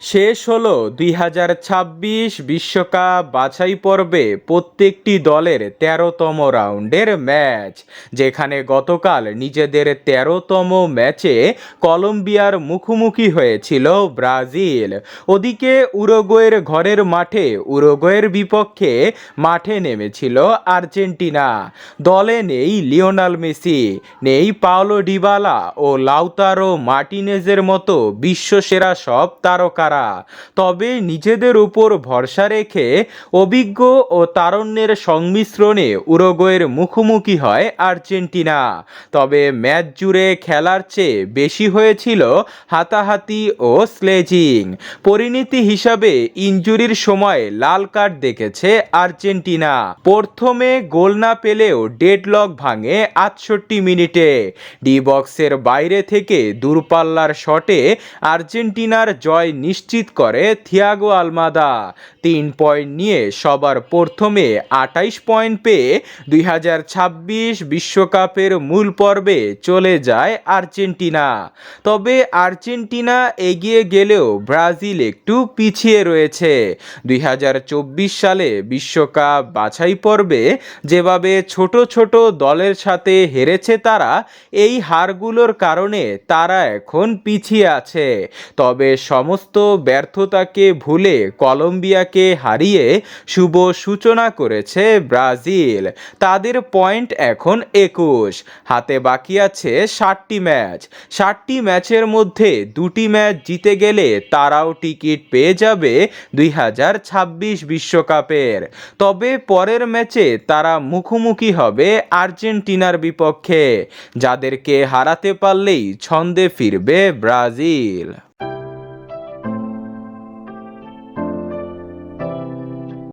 শেষ হলো দুই হাজার ছাব্বিশ বিশ্বকাপ বাছাই পর্বে প্রত্যেকটি দলের তেরোতম রাউন্ডের ম্যাচ, যেখানে গতকাল নিজেদের তেরোতম ম্যাচে কলম্বিয়ার মুখোমুখি হয়েছিল ব্রাজিল। ওদিকে উরোগোয়ের ঘরের মাঠে উরোগোয়ের বিপক্ষে মাঠে নেমেছিল আর্জেন্টিনা। দলে নেই লিওনাল মেসি, নেই পাওলো ডিবালা ও লাউতারো মার্টিনেজের মতো বিশ্বসেরা সব তারকারা তবে নিজেদের উপর ভরসা রেখে অভিজ্ঞ ও তারণ্যের সংমিশ্রণে উরুগুয়ের মুখোমুখি হয় আর্জেন্টিনা। তবে ম্যাচ জুড়ে খেলার চেয়ে বেশি হয়েছিল হাতাহাতি ও স্লেজিং। পরিণতি হিসাবে ইনজুরির সময় লাল কার্ড দেখেছে আর্জেন্টিনা। প্রথমে গোল না পেলেও ডেডলক ভাঙে আটষট্টি মিনিটে। ডি বক্সের বাইরে থেকে দূরপাল্লার শটে আর্জেন্টিনার জয় নিশ্চিত করে থিয়াগো আলমাদা। তিন পয়েন্ট নিয়ে সবার প্রথমে আটাইশ পয়েন্ট পেয়ে দুই বিশ্বকাপের মূল পর্বে চলে যায় আর্জেন্টিনা। তবে আর্জেন্টিনা এগিয়ে গেলেও ব্রাজিল একটু পিছিয়ে রয়েছে। দুই হাজার চব্বিশ সালে বিশ্বকাপ বাছাই পর্বে যেভাবে ছোট ছোট দলের সাথে হেরেছে তারা, এই হারগুলোর কারণে তারা এখন পিছিয়ে আছে। তবে সমস্ত ব্যর্থতাকে ভুলে কলম্বিয়াকে হারিয়ে শুভ সূচনা করেছে ব্রাজিল। তাদের পয়েন্ট এখন একুশ। হাতে বাকি আছে ষাটটি ম্যাচ। ষাটটি ম্যাচের মধ্যে দুটি ম্যাচ জিতে গেলে তারাও টিকিট পেয়ে যাবে দুই হাজার ছাব্বিশ বিশ্বকাপের। তবে পরের ম্যাচে তারা মুখোমুখি হবে আর্জেন্টিনার বিপক্ষে। যাদেরকে হারাতে পারলেই ছন্দে ফিরবে ব্রাজিল।